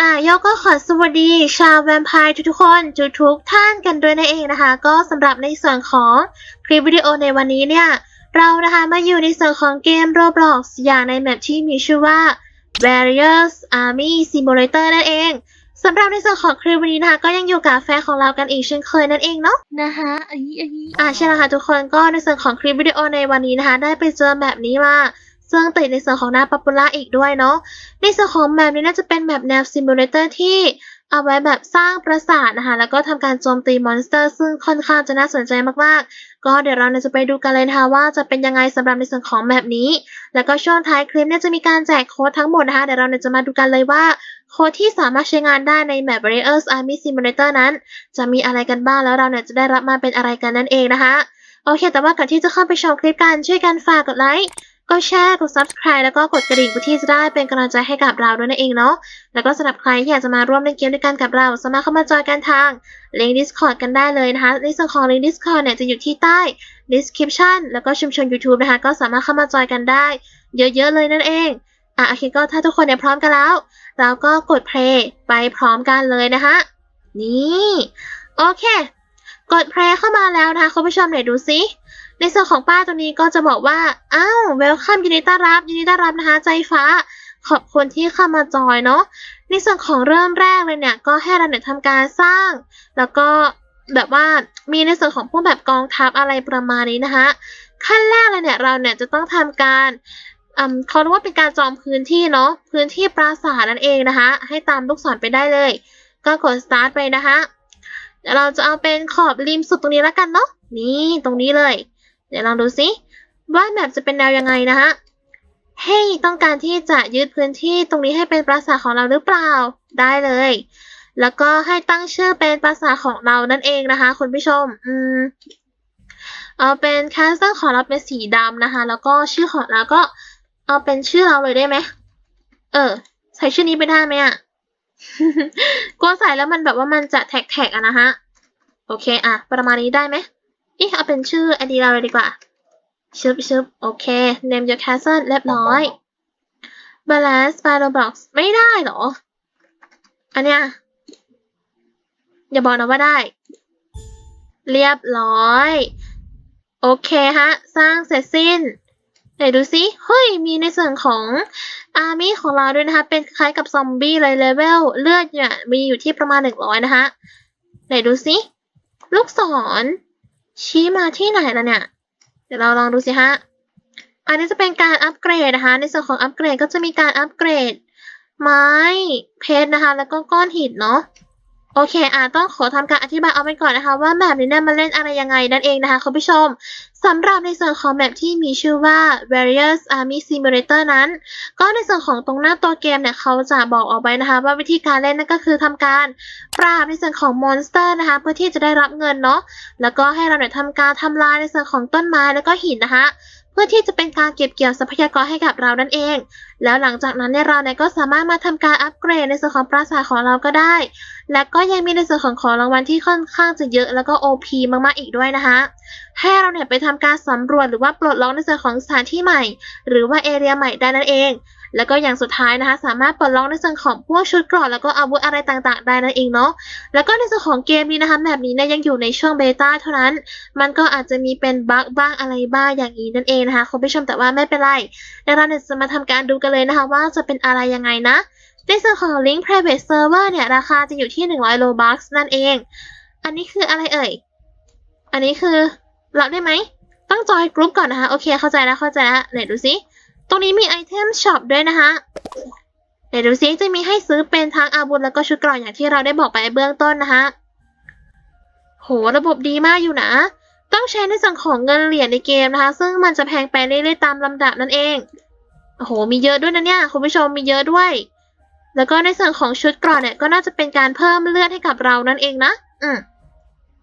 อะโยก็ขอสวัสดีชาวแวมไพร์ทุกๆคนทุกๆท่านกันด้วยนั่นเองนะคะ ก็สำหรับในส่วนของคลิปวิดีโอในวันนี้เนี่ย เรานะคะมาอยู่ในส่วนของเกม Roblox อย่างในแมปที่มีชื่อว่า Various Army Simulator นั่นเองสำหรับในส่วนของคลิปวันนี้นะคะก็ยังอยู่กับแฟนของเรากันอีกเช่นเคยนั่นเองเนาะนะคะอันนี้อันนี้อ่าใช่แล้วค่ะทุกคนก็ในส่วนของคลิปวิดีโอในวันนี้นะคะ ได้ไปเจอแบบนี้มา ซึ่งติดในส่วนของหน้าป๊อปปูล่าอีกด้วยเนาะในส่วนของแบบนี้น่าจะเป็นแบบแนวซิมูเลเตอร์ที่เอาไว้แบบสร้างปราสาทนะคะ แล้วก็ทำการโจมตีมอนสเตอร์ ซึ่งค่อนข้างจะน่าสนใจมากๆ ก็เดี๋ยวเราเนี่ยจะไปดูกันเลยนะคะว่าจะเป็นยังไงสำหรับในส่วนของแบบนี้ แล้วก็ช่วงท้ายคลิปเนี่ยจะมีการแจกโค้ดทั้งหมดนะคะ เดี๋ยวเราเนี่ยจะมาดูกันเลยว่าโค้ดที่สามารถใช้งานได้ในแมป Warriors Army Simulator นั้น จะมีอะไรกันบ้างแล้วเราเนี่ยจะได้รับมาเป็นอะไรกันนั่นเองนะคะ โอเค แต่ว่าก่อนที่จะเข้าไปชมคลิปกันช่วยกันฝากกดไลค์ กดแชร์กด subscribe แล้วก็กดกระดิ่งเพื่อที่จะได้เป็นกำลังใจให้กับเราด้วยนั่นเองเนาะแล้วก็สำหรับใครที่อยากจะมาร่วมเล่นเกมด้วยกันกับเราสามารถเข้ามาจอยกันทางลิงก์ Discord กันได้เลยนะคะในส่วนของลิงก์ Discord เนี่ยจะอยู่ที่ใต้ description แล้วก็ชุมชน YouTube นะคะ ก็สามารถเข้ามาจอยกันได้ เยอะๆเลยนั่นเองอะโอเคก็ถ้าทุกคนเนี่ยพร้อมกันแล้ว เราก็กด play ไปพร้อมกันเลยนะคะนี่โอเค กด play เข้ามาแล้วนะคะคุณผู้ชมไหนดูซิ ในส่วนของป้าตัวนี้ก็จะบอกว่า อ้าวเวลคัมยินดีต้อนรับยินดีต้อนรับนะคะ ใจฟ้า ขอบคุณที่เข้ามาจอยเนาะ ในส่วนของเริ่มแรกเลยเนี่ย ก็ให้เราเนี่ยทำการสร้าง แล้วก็แบบว่ามีในส่วนของพวกแบบกองทัพอะไรประมาณนี้นะคะขั้นแรกเลยเนี่ยเราเนี่ยจะต้องทำการอืมเขาเรียกว่าเป็นการจองพื้นที่เนาะพื้นที่ปราสาทนั่นเองนะคะให้ตามลูกศรไปได้เลย ก็กด start ไปนะคะเราจะเอาเป็นขอบริมสุดตรงนี้แล้วกันเนาะนี่ตรงนี้เลย ดี๋ยวลองดูสิว่าแมปจะเป็นแนวยังไงนะฮะให้ต้องการที่จะยึดพื้นที่ตรงนี้ให้เป็นปราสาทของเราหรือเปล่าได้เลย แล้วก็ให้ตั้งชื่อเป็นปราสาทของเรานั่นเองนะคะคุณผู้ชม อืมเอาเป็นแคสเซิลของเราเป็นสีดำนะคะ แล้วก็ชื่อของเราก็ เอาเป็นชื่อเราเลยได้ไหมเออ ใส่ชื่อนี้ไปได้ไหมอะกลัวใส่แล้วมันแบบว่ามันจะแท็กๆอะนะฮะ โอเคอะประมาณนี้ได้ไหม เอ๊ะเอาเป็นชื่อไอดีเราเลยดีกว่าชึบชึบโอเค name your castle เรียบร้อย balance by roblox ไม่ได้หรอ อันเนี้ยอย่าบอกนะว่าได้ เรียบร้อย โอเคฮะ สร้างเสร็จสิ้นไหนดูสิเฮ้ย มีในส่วนของอาร์มี่ของเราด้วยนะคะ เป็นคล้ายกับซอมบี้เลยเลเวลเลือดเนี่ยมีอยู่ที่ประมาณหนึ่งร้อยนะคะไหนดูสิลูกศร ชี้มาที่ไหนละเนี่ย เดี๋ยวเราลองดูสิฮะ อันนี้จะเป็นการอัปเกรดนะคะ ในส่วนของอัปเกรดก็จะมีการอัปเกรดไม้เพชรนะคะ แล้วก็ก้อนหินเนาะ โอเคอ่าต้องขอทำการอธิบายเอาไปก่อนนะคะ ว่าแบบนี้เนี่ยมันเล่นอะไรยังไงนั่นเองนะคะคุณผู้ชมสำหรับในส่วนของแบบที่มีชื่อว่า Various Army Simulator นั้น ก็ในส่วนของตรงหน้าตัวเกมเนี่ยเขาจะบอกเอาไว้นะคะว่าวิธีการเล่นนั่นก็คือทำการปราบในส่วนของมอนสเตอร์นะคะเพื่อที่จะได้รับเงินเนาะแล้วก็ให้เราเนี่ยทำการทำลายในส่วนของต้นไม้แล้วก็หินนะคะ พื่อที่จะเป็นการเก็บเกี่ยวทรัพยากรให้กับเรานั่นเอง แล้วหลังจากนั้นเนี่ยเราเนี่ยก็สามารถมาทำการอัปเกรดในส่วนของปราสาทของเราก็ได้ และก็ยังมีในส่วนของของรางวัลที่ค่อนข้างจะเยอะแล้วก็ OP มากๆอีกด้วยนะคะให้เราเนี่ยไปทำการสำรวจหรือว่าปลดล็อกในส่วนของสถานที่ใหม่ หรือว่าเอเรียใหม่ได้นั่นเอง แล้วก็อย่างสุดท้ายนะคะ สามารถปลดล็อกในส่วนของพวกชุดเกราะแล้วก็อาวุธอะไรต่างๆ ได้นั่นเองเนาะแล้วก็ในส่วนของเกมนี้นะคะแบบนี้เนี่ยยังอยู่ในช่วงเบต้าเท่านั้น มันก็อาจจะมีเป็นบั๊กบ้างอะไรบ้างอย่างนี้นั่นเองนะคะคุณผู้ชมแต่ว่าไม่เป็นไรเดี๋ยวเราเนี่ยจะมาทำการดูกันเลยนะคะ ว่าจะเป็นอะไรยังไงนะในส่วนของ Link Private Server เนี่ย ราคาจะอยู่ที่ 100 Robux นั่นเอง อันนี้คืออะไรเอ่ย อันนี้คือรับได้ไหม ต้องจอยกรุ๊ปก่อนนะคะ โอเค เข้าใจแล้วเข้าใจแล้วไหนดูซิ ตรงนี้มีไอเทมช็อปด้วยนะคะไหนดูซิจะมีให้ซื้อเป็นทั้งอาวุธแล้วก็ชุดเกราะอย่างที่เราได้บอกไปเบื้องต้นนะคะโหระบบดีมากอยู่นะ ต้องใช้ในส่วนของเงินเหรียญในเกมนะคะ ซึ่งมันจะแพงไปเรื่อยๆตามลำดับนั่นเองโอ้โห มีเยอะด้วยนะเนี่ย คุณผู้ชมมีเยอะด้วย แล้วก็ในส่วนของชุดเกราะเนี่ยก็น่าจะเป็นการเพิ่มเลือดให้กับเรานั่นเองนะ อืม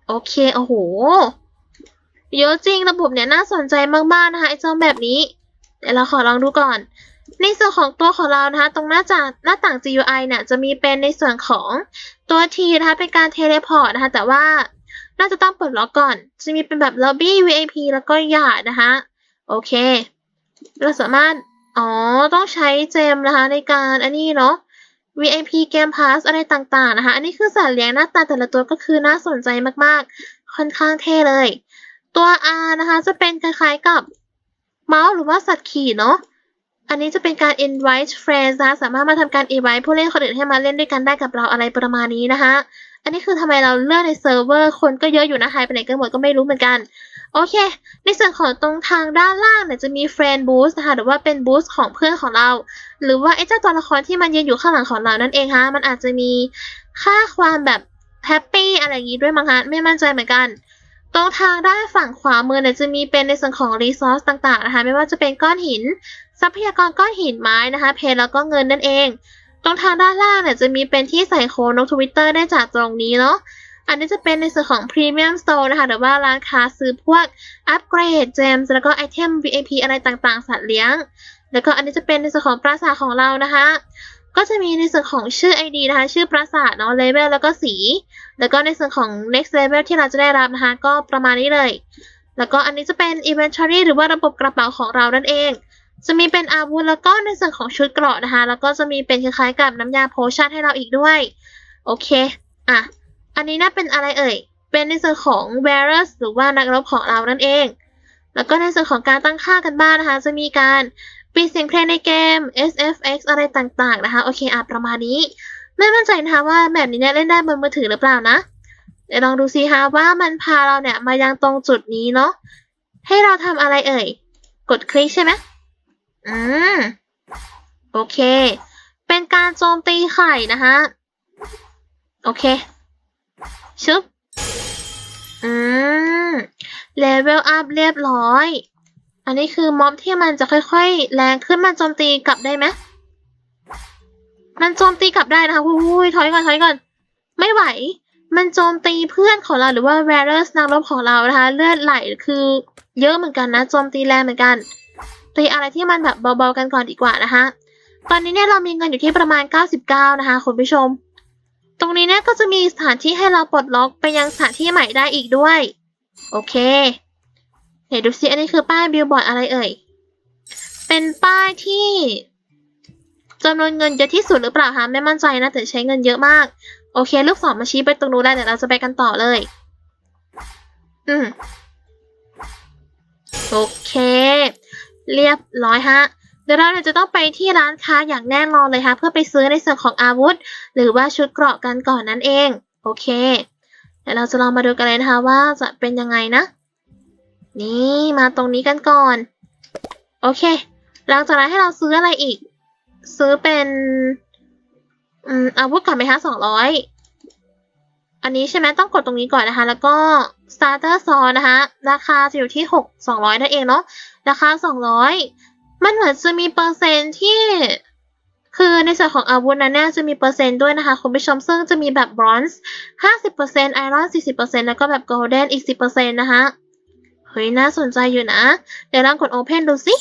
โอเค โอ้โห เยอะจริงระบบเนี่ยน่าสนใจมากๆนะคะไอ้เจ้าแบบนี้ เดี๋ยวเราขอลองดูก่อน ในส่วนของตัวของเรานะคะ ตรงหน้าจาหน้าต่าง GUI เนี่ยจะมีเป็นในส่วนของตัว T นะคะเป็นการเทเลพอร์ตนะคะ แต่ว่าน่าจะต้องเปิดล็อกก่อน จะมีเป็นแบบ Lobby VIP แล้วก็หยาดนะคะ โอเค เราสามารถ อ๋อ ต้องใช้เจมนะคะ ในการอันนี้เนาะ VIP Game Pass อะไรต่างๆนะคะ อันนี้คือสัตว์เลี้ยงหน้าตาแต่ละตัวก็คือน่าสนใจมากๆ ค่อนข้างเท่เลย ตัว R นะคะ จะเป็นคล้ายๆกับ เมาส์หรือว่าสัตว์ขี่เนาะอันนี้จะเป็นการ invite friends นะสามารถมาทำการ invite ผู้เล่นคนอื่นให้มาเล่นด้วยกันได้กับเราอะไรประมาณนี้นะคะอันนี้คือทำไมเราเลือกในเซิร์ฟเวอร์คนก็เยอะอยู่นะหายไปไหนกันหมดก็ไม่รู้เหมือนกันโอเค ในส่วนของตรงทางด้านล่างเนี่ยจะมี friend boost นะคะหรือว่าเป็น boost ของเพื่อนของเรา หรือว่าไอ้เจ้าตัวละครที่มันยืนอยู่ข้างหลังของเรานั่นเองฮะมันอาจจะมีค่าความแบบแฮปปี้อะไรอย่างงี้ด้วยมั้งฮะไม่มั่นใจเหมือนกัน ตรงทางด้านฝั่งขวามือเนี่ยจะมีเป็นในส่วนของรีซอสต่างๆนะคะ ไม่ว่าจะเป็นก้อนหิน ทรัพยากรก้อนหินไม้นะคะ เพนแล้วก็เงินนั่นเอง ตรงทางด้านล่างเนี่ยจะมีเป็นที่ใส่โค้ดนกทวิตเตอร์ได้จากตรงนี้เนาะอันนี้จะเป็นในส่วนของ Premium Store นะคะหรือว่าร้านค้าซื้อพวกอัปเกรดเจมส์แล้วก็ไอเทม VIP อะไรต่างๆ สัตว์เลี้ยง แล้วก็อันนี้จะเป็นในส่วนของปราสาทของเรานะคะ ก็จะมีในส่วนของชื่อ ID นะคะชื่อปราสาทเนาะเลเวลแล้วก็สี แล้วก็ในส่วนของ next level ที่เราจะได้รับนะคะ ก็ประมาณนี้เลย แล้วก็อันนี้จะเป็น inventory หรือว่าระบบกระเป๋าของเรานั่นเอง จะมีเป็นอาวุธแล้วก็ในส่วนของชุดเกราะนะคะ แล้วก็จะมีเป็นคล้ายๆกับน้ำยาโพชั่นให้เราอีกด้วย โอเค อะ อันนี้น่าเป็นอะไรเอ่ย เป็นในส่วนของ wearers หรือว่านักรบของเรานั่นเองแล้วก็ในส่วนของการตั้งค่ากันบ้างนะคะ จะมีการ ปิดเสียงเพลงในเกม SFX อะไรต่างๆนะคะ โอเคอะประมาณนี้ ไม่มั่นใจนะคะว่าแบบนี้เนี่ยเล่นได้บนมือถือหรือเปล่านะเดี๋ยวลองดูซิคะว่ามันพาเราเนี่ยมายังตรงจุดนี้เนาะให้เราทำอะไรเอ่ย กดคลิกใช่ไหมอืมโอเค เป็นการโจมตีไข่นะคะโอเค ชึบ อืมเลเวลอัพเรียบร้อย อันนี้คือม็อบที่มันจะค่อยๆ แรงขึ้นมันโจมตีกลับได้ไหมมันโจมตีกลับได้นะคะอุ้ยถอยก่อนถอยก่อน ไม่ไหว มันโจมตีเพื่อนของเราหรือว่า w a r e r s นักรบของเรานะคะ เลือดไหลคือเยอะเหมือนกันนะ โจมตีแรงเหมือนกัน ตีอะไรที่มันแบบเบาๆกันก่อนดีกว่านะคะ ตอนนี้เนี่ยเรามีเงินอยู่ที่ประมาณ 99 นะคะคุณผู้ชม ตรงนี้เนี่ยก็จะมีสถานที่ให้เราปลดล็อกไปยังสถานที่ใหม่ได้อีกด้วย โอเค ดี๋ยวดูซิอันนี้คือป้ายบิลบอร์ดอะไรเอ่ย เป็นป้ายที่จำนวนเงินเยอะที่สุดหรือเปล่าคะไม่มั่นใจนะแต่ใช้เงินเยอะมาก โอเค ลูกศรมาชี้ไปตรงนู้นแล้วเดี๋ยวเราจะไปกันต่อเลย อืมโอเค เรียบร้อยฮะเดี๋ยวเราเนี่ยจะต้องไปที่ร้านค้าอย่างแน่นอนเลยค่ะเพื่อไปซื้อในส่วนของอาวุธ หรือว่าชุดเกราะกันก่อนนั่นเอง โอเคเดี๋ยวเราจะลองมาดูกันเลยนะคะว่าจะเป็นยังไงนะ นี่มาตรงนี้กันก่อน โอเค หลังจากนั้นให้เราซื้ออะไรอีก ซื้อเป็นอืมอาวุธก่อนไหมคะสองร้อยอันนี้ใช่ไหมต้องกดตรงนี้ก่อนนะคะ แล้วก็ starter saw นะคะ ราคาจะอยู่ที่หกสองร้อยนั่นเองเนาะราคาสองร้อยมันเหมือนจะมีเปอร์เซ็นที่ คือในส่วนของอาวุธนั้นเนี่ยจะมีเปอร์เซ็นต์ด้วยนะคะ คุณผู้ชมซึ่งจะมีแบบ bronze 50% iron 40%แล้วก็แบบ golden อีก10%นะคะ เฮ้ยน่าสนใจอยู่นะ เดี๋ยวลองกด open ดูสิ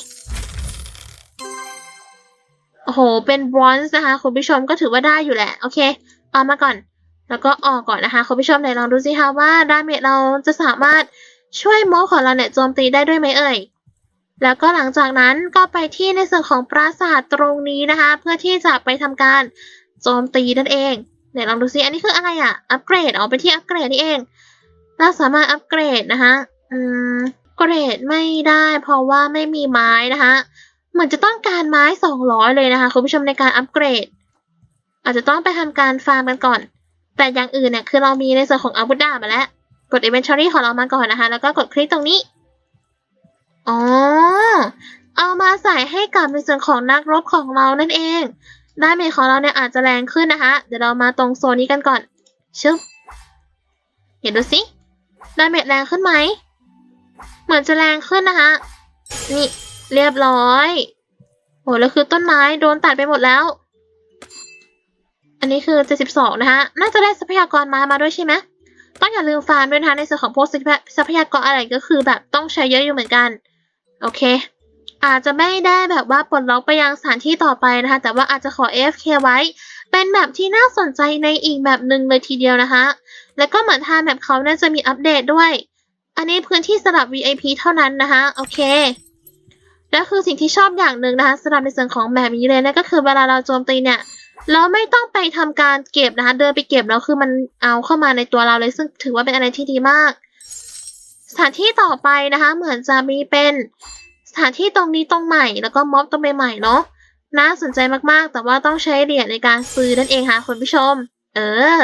โอ้โห เป็น bronze นะคะ คุณผู้ชมก็ถือว่าได้อยู่แหละ โอเคเอามาก่อน แล้วก็ออกก่อนนะคะ คุณผู้ชมไหนลองดูสิคะว่าดาเมจเราจะสามารถช่วยโมของเราเนี่ยโจมตีได้ด้วยไหมเอ่ย แล้วก็หลังจากนั้นก็ไปที่ในส่วนของปราสาทตรงนี้นะคะ เพื่อที่จะไปทำการโจมตีนั่นเองเดี๋ยวลองดูซิ อันนี้คืออะไรอะอัปเกรดอ๋อไปที่อัปเกรดนี่เอง เราสามารถอัปเกรดนะคะ อืมเกรดไม่ได้เพราะว่าไม่มีไม้นะคะเหมือนจะต้องการไม้สองร้อยเลยนะคะคุณผู้ชมในการอัปเกรด อาจจะต้องไปทำการฟาร์มกันก่อน แต่อย่างอื่นเนี่ยคือเรามีในส่วนของอาวุธดาบมาแล้ว กด inventory ของเรามาก่อนนะคะ แล้วก็กดคลิกตรงนี้ อ๋อ เอามาใส่ให้กับในส่วนของนักรบของเรานั่นเองดาเมจของเราเนี่ยอาจจะแรงขึ้นนะคะ เดี๋ยวเรามาตรงโซนนี้กันก่อน ชึบเห็นดูสิดาเมจแรงขึ้นไหม เหมือนจะแรงขึ้นนะคะ นี่เรียบร้อยโหแล้วคือต้นไม้โดนตัดไปหมดแล้ว อันนี้คือ 72 นะคะน่าจะได้ทรัพยากรมามาด้วยใช่ไหมต้องอย่าลืมฟาร์มด้วยนะคะในส่วนของพวกทรัพยากรอะไรก็คือแบบต้องใช้เยอะอยู่เหมือนกัน โอเค อาจจะไม่ได้แบบว่าปลดล็อกไปยังสถานที่ต่อไปนะคะ แต่ว่าอาจจะขอ AFK ไว้ เป็นแบบที่น่าสนใจในอีกแบบหนึ่งเลยทีเดียวนะคะ แล้วก็เหมือนทางแบบเขาน่าจะมีอัปเดตด้วย อันนี้พื้นที่สำหรับ VIP เท่านั้นนะคะ โอเค และคือสิ่งที่ชอบอย่างหนึ่งนะคะสำหรับในส่วนของแบบนี้เลยนั่นก็คือเวลาเราโจมตีเนี่ยแล้วไม่ต้องไปทำการเก็บนะคะ เดินไปเก็บแล้วคือมันเอาเข้ามาในตัวเราเลยซึ่งถือว่าเป็นอะไรที่ดีมาก สถานที่ต่อไปนะคะ เหมือนจะมีเป็นสถานที่ตรงนี้ตรงใหม่แล้วก็ม็อบตรงใหม่ๆเนาะน่าสนใจมากๆ แต่ว่าต้องใช้เหรียญในการซื้อนั่นเองค่ะคุณผู้ชม เออ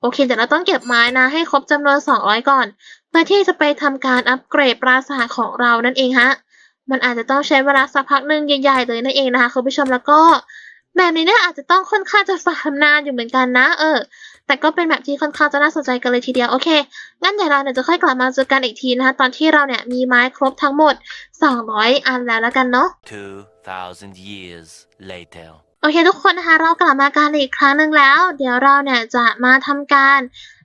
โอเคเดี๋ยวเราต้องเก็บไม้นะ ให้ครบจำนวน 200 ก่อน เพื่อที่จะไปทำการอัปเกรดปราสาทของเรานั่นเองฮะ มันอาจจะต้องใช้เวลาสักพักหนึ่งใหญ่ๆเลยนั่นเองนะคะคุณผู้ชมแล้วก็แบบนี้เนี่ยอาจจะต้องค่อนข้างจะฟาร์มนานอยู่เหมือนกันนะ เออ แต่ก็เป็นแบบที่ค่อนข้างจะน่าสนใจกันเลยทีเดียว โอเค งั้นเดี๋ยวเราเนี่ยจะค่อยกลับมาเจอกันอีกทีนะคะ ตอนที่เราเนี่ยมีไม้ครบทั้งหมด 200 อันแล้วแล้วกันเนาะ2,000 years later. โอเคทุกคนนะคะเรากลับมากันอีกครั้งหนึ่งแล้ว เดี๋ยวเราเนี่ยจะมาทำการ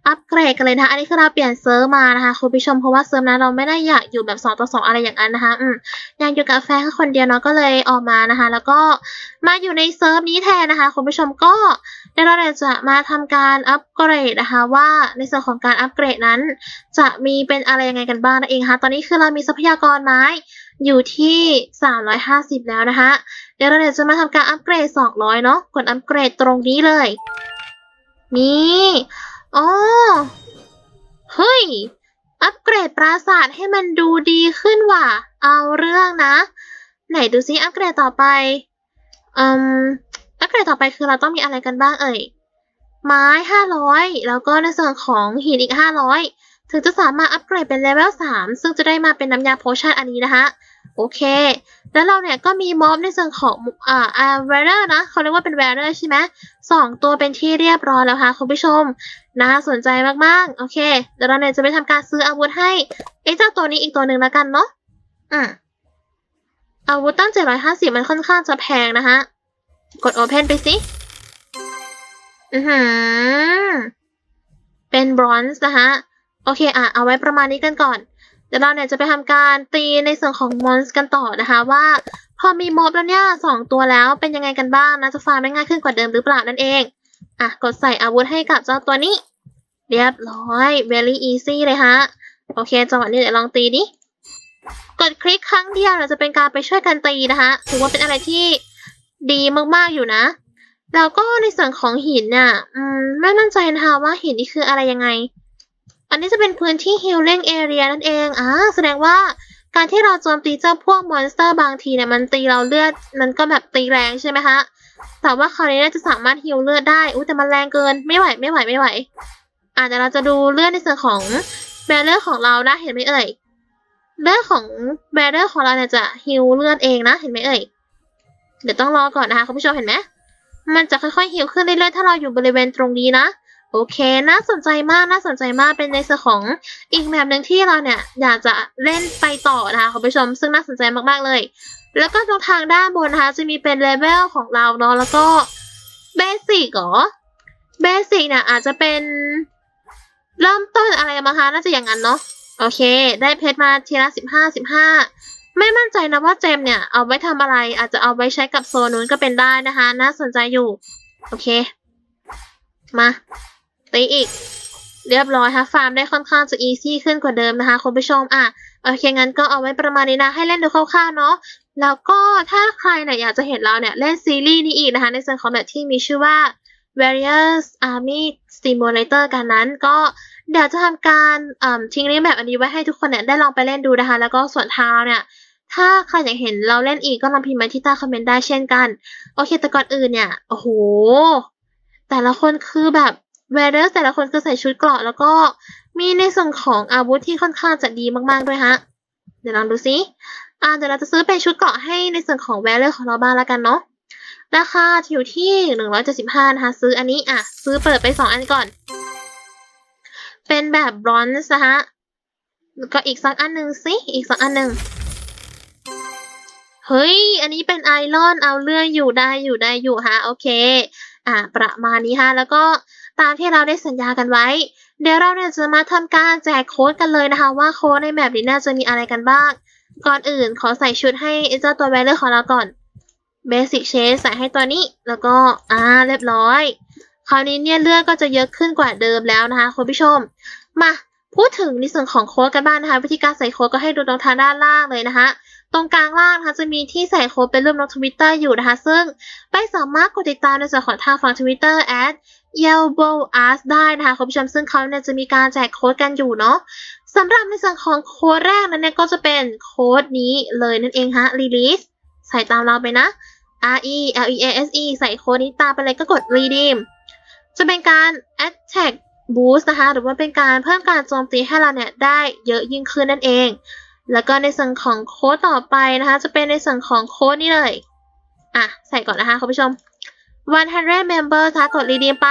อัปเกรดกันเลยนะคะอันนี้คือเราเปลี่ยนเซิร์ฟมานะคะคุณผู้ชมเพราะว่าเซิร์ฟนั้นเราไม่ได้อยากอยู่แบบ2ต่อ2อะไรอย่างนั้นนะคะอืมอยากอยู่กับแฟนแค่คนเดียวเนาะก็เลยออกมานะคะ แล้วก็มาอยู่ในเซิร์ฟนี้แทนนะคะคุณผู้ชมก็เดี๋ยวเราจะมาทำการอัปเกรดนะคะ ว่าในส่วนของการอัปเกรดนั้น จะมีเป็นอะไรยังไงกันบ้างนั่นเองค่ะตอนนี้คือเรามีทรัพยากรไม้ อยู่ที่ 350 แล้วนะคะ เดี๋ยวเราเนี่ยจะมาทำการอัปเกรด 200 เนาะกดอัปเกรดตรงนี้เลย นี่อ๋อเฮ้ย อัปเกรดปราสาทให้มันดูดีขึ้นว่ะ เอาเรื่องนะ ไหนดูซิอัปเกรดต่อไปอืมอัปเกรดต่อไปคือเราต้องมีอะไรกันบ้างเอ่ย ไม้ 500 แล้วก็ในส่วนของหินอีก 500 ถึงจะสามารถอัปเกรดเป็นเลเวล3 ซึ่งจะได้มาเป็นน้ำยาโพชั่นอันนี้นะคะโอเค แล้วเราเนี่ยก็มีม็อบในส่วนของอ่าอาแวร์เรอร์นะเขาเรียกว่าเป็นแวร์เรอร์ใช่ไหมสองตัวเป็นที่เรียบร้อยแล้วค่ะคุณผู้ชมน่าสนใจมากๆ โอเค เดี๋ยวเราเนี่ยจะไปทำการซื้ออาวุธให้ไอ้เจ้าตัวนี้อีกตัวหนึ่งแล้วกันเนาะอืมอาวุธตั้ง 750 มันค่อนข้างจะแพงนะคะกด Open ไปสิ อือหือ เป็นบรอนซ์นะคะ โอเคอะเอาไว้ประมาณนี้กันก่อน เดี๋ยวเราเนี่ยจะไปทำการตีในส่วนของมอนส์กันต่อนะคะว่า พอมีม็อบแล้วเนี่ยสองตัวแล้วเป็นยังไงกันบ้างนะจะฟาร์มได้ง่ายขึ้นกว่าเดิมหรือเปล่านั่นเองอะกดใส่อาวุธให้กับเจ้าตัวนี้ เรียบร้อย very easy เลยฮะ โอเคจังหวะนี้เดี๋ยวลองตีดิกดคลิกครั้งเดียวเราจะเป็นการไปช่วยกันตีนะคะถือว่าเป็นอะไรที่ดีมากๆอยู่นะ แล้วก็ในส่วนของหินเนี่ยอืมไม่มั่นใจนะคะว่าหินนี่คืออะไรยังไง อันนี้จะเป็นพื้นที่ healing area นั่นเองอ่าแสดงว่าการที่เราโจมตีเจ้าพวกมอนสเตอร์บางทีเนี่ยมันตีเราเลือดมันก็แบบตีแรงใช่ไหมคะแต่ว่าคราวนี้น่าจะสามารถฮิลเลือดได้อุ้ยแต่มันแรงเกินไม่ไหวไม่ไหวไม่ไหวอ่าเดี๋ยวเราจะดูเลือดในส่วนของแบรเดอร์ของเราได้เห็นไหมเอ่ยเลือดของแบรเดอร์ของเราเนี่ยจะฮิลเลือดเองนะเห็นไหมเอ่ยเดี๋ยวต้องรอก่อนนะคะคุณผู้ชมเห็นไหมมันจะค่อยๆฮิลขึ้นเรื่อยๆถ้าเราอยู่บริเวณตรงนี้นะ โอเค น่าสนใจมาก น่าสนใจมาก เป็นในส่วนของอีกแบบหนึ่งที่เราเนี่ย อยากจะเล่นไปต่อนะคะคุณผู้ชม ซึ่งน่าสนใจมากๆเลย แล้วก็ตรงทางด้านบนนะคะ จะมีเป็นเลเวลของเราเนาะ แล้วก็เบสิกเหรอ เบสิกเนี่ยอาจจะเป็นเริ่มต้นอะไรมาคะ น่าจะอย่างนั้นเนาะ โอเค ได้เพชรมาทีละสิบห้าสิบห้าไม่มั่นใจนะว่าเจมเนี่ย เอาไว้ทำอะไร อาจจะเอาไว้ใช้กับโซนนู้นก็เป็นได้นะคะ น่าสนใจอยู่ โอเค มา ตีอีก เรียบร้อยค่ะฟาร์มได้ค่อนข้างจะอีซี่ขึ้นกว่าเดิมนะคะคุณผู้ชมอะโอเคงั้นก็เอาไว้ประมาณนี้นะให้เล่นดูคร่าวๆเนาะแล้วก็ถ้าใครเนี่ยอยากจะเห็นเราเนี่ยเล่นซีรีส์นี้อีกนะคะในส่วนของแบบที่มีชื่อว่า various army simulator กันนั้น ก็เดี๋ยวจะทำการทิ้งลิงก์แบบอันนี้ไว้ให้ทุกคนเนี่ยได้ลองไปเล่นดูนะคะ แล้วก็ส่วนทางเราเนี่ย ถ้าใครอยากเห็นเราเล่นอีกก็ลองพิมพ์มาที่ใต้คอมเมนต์ได้เช่นกัน โอเคแต่ก่อนอื่นเนี่ย โอ้โห แต่ละคนคือแบบ เวเดอร์แต่ละคนคือใส่ชุดเกราะแล้วก็มีในส่วนของอาวุธที่ค่อนข้างจะดีมากๆด้วยฮะ เดี๋ยวลองดูซิอ่าเดี๋ยวเราจะซื้อเป็นชุดเกราะให้ในส่วนของแวเดอร์ของเราบ้างแล้วกันเนาะ ราคาอยู่ที่หนึ่งร้อยเจ็ดสิบห้านะคะซื้ออันนี้อะ ซื้อเปิดไปสองอันก่อน เป็นแบบบรอนซ์นะคะแล้วก็อีกสักอันหนึ่งสิ อีกสักอันหนึ่งเฮ้ย อันนี้เป็นไอรอน เอาเรื่องอยู่ได้อยู่ได้อยู่ฮะ โอเค อ่า ประมาณนี้ฮะ แล้วก็ ตามที่เราได้สัญญากันไว้ เดี๋ยวเราเนี่ยจะมาทำการแจกโค้ดกันเลยนะคะว่าโค้ดในแบบนี้น่าจะมีอะไรกันบ้าง ก่อนอื่นขอใส่ชุดให้เจ้าตัวแวร์เลอร์ของเราก่อน Basic Shade ใส่ให้ตัวนี้ แล้วก็อ่าเรียบร้อย คราวนี้เนี่ยเลือดก็จะเยอะขึ้นกว่าเดิมแล้วนะคะคุณผู้ชม มาพูดถึงในส่วนของโค้ดกันบ้างนะคะ วิธีการใส่โค้ดก็ให้ดูตรงทางด้านล่างเลยนะคะ ตรงกลางล่างนะคะจะมีที่ใส่โค้ดเป็นรูปนกทวิตเตอร์อยู่นะคะ ซึ่งไปสามารถกดติดตามในส่วนของทางฝั่งทวิตเตอร์ at y e l b o a s ได้นะคะคุณผู้ชมซึ่งเขาเนี่ยจะมีการแจกโค้ดกันอยู่เนาะสำหรับในส่วนของโค้ดแรกนั้นเนี่ยก็จะเป็นโค้ดนี้เลยนั่นเองฮะ release ใส่ตามเราไปนะ R E L E A S E ใส่โค้ดนี้ตามไปเลยก็กด redeem จะเป็นการ attack boost นะคะ หรือว่าเป็นการเพิ่มการโจมตีให้เราเนี่ยได้เยอะยิ่งขึ้นนั่นเอง แล้วก็ในส่วนของโค้ดต่อไปนะคะ จะเป็นในส่วนของโค้ดนี้เลย อะ ใส่ก่อนนะคะคุณผู้ชม 100 members นะคะกด redeem ไป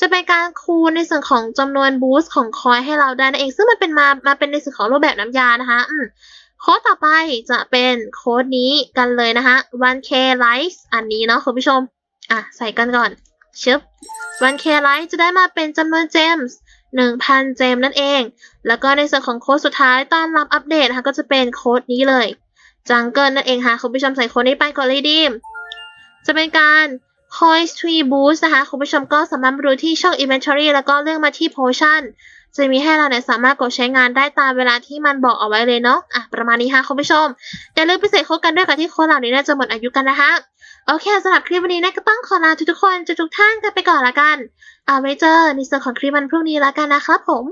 จะเป็นการคูณในส่วนของจำนวน boost ของคอยให้เราได้นั่นเอง ซึ่งมันเป็นมา มาเป็นในส่วนของรูปแบบน้ำยานะคะ อืมโค้ดต่อไปจะเป็นโค้ดนี้กันเลยนะคะ 1k likes อันนี้เนาะคุณผู้ชม อะ ใส่กันก่อนชึบ 1k likes จะได้มาเป็นจำนวนเจมส์ 1,000 เจมนั่นเอง แล้วก็ในส่วนของโค้ดสุดท้ายตอนรับอัปเดตนะคะก็จะเป็นโค้ดนี้เลย จังเกิลนั่นเองค่ะคุณผู้ชมใส่โค้ดนี้ไปกดเลยดีมจะเป็นการ Coin Tree Boost นะคะ คุณผู้ชมก็สามารถมาดูที่ช่อง Inventory แล้วก็เลือกมาที่ Potion จะมีให้เราเนี่ยสามารถกดใช้งานได้ตามเวลาที่มันบอกเอาไว้เลยเนาะอะประมาณนี้ค่ะคุณผู้ชม อย่าลืมไปใส่โค้ดกันด้วยกับที่โค้ดเหล่านี้น่าจะหมดอายุกันนะคะ โอเคสำหรับคลิปวันนี้นะก็ต้องขอลาทุกทุกคนทุกๆท่านกันไปก่อนละกัน เอาไว้เจอในส่วนของคลิปวันพรุ่งนี้ละกันนะครับผม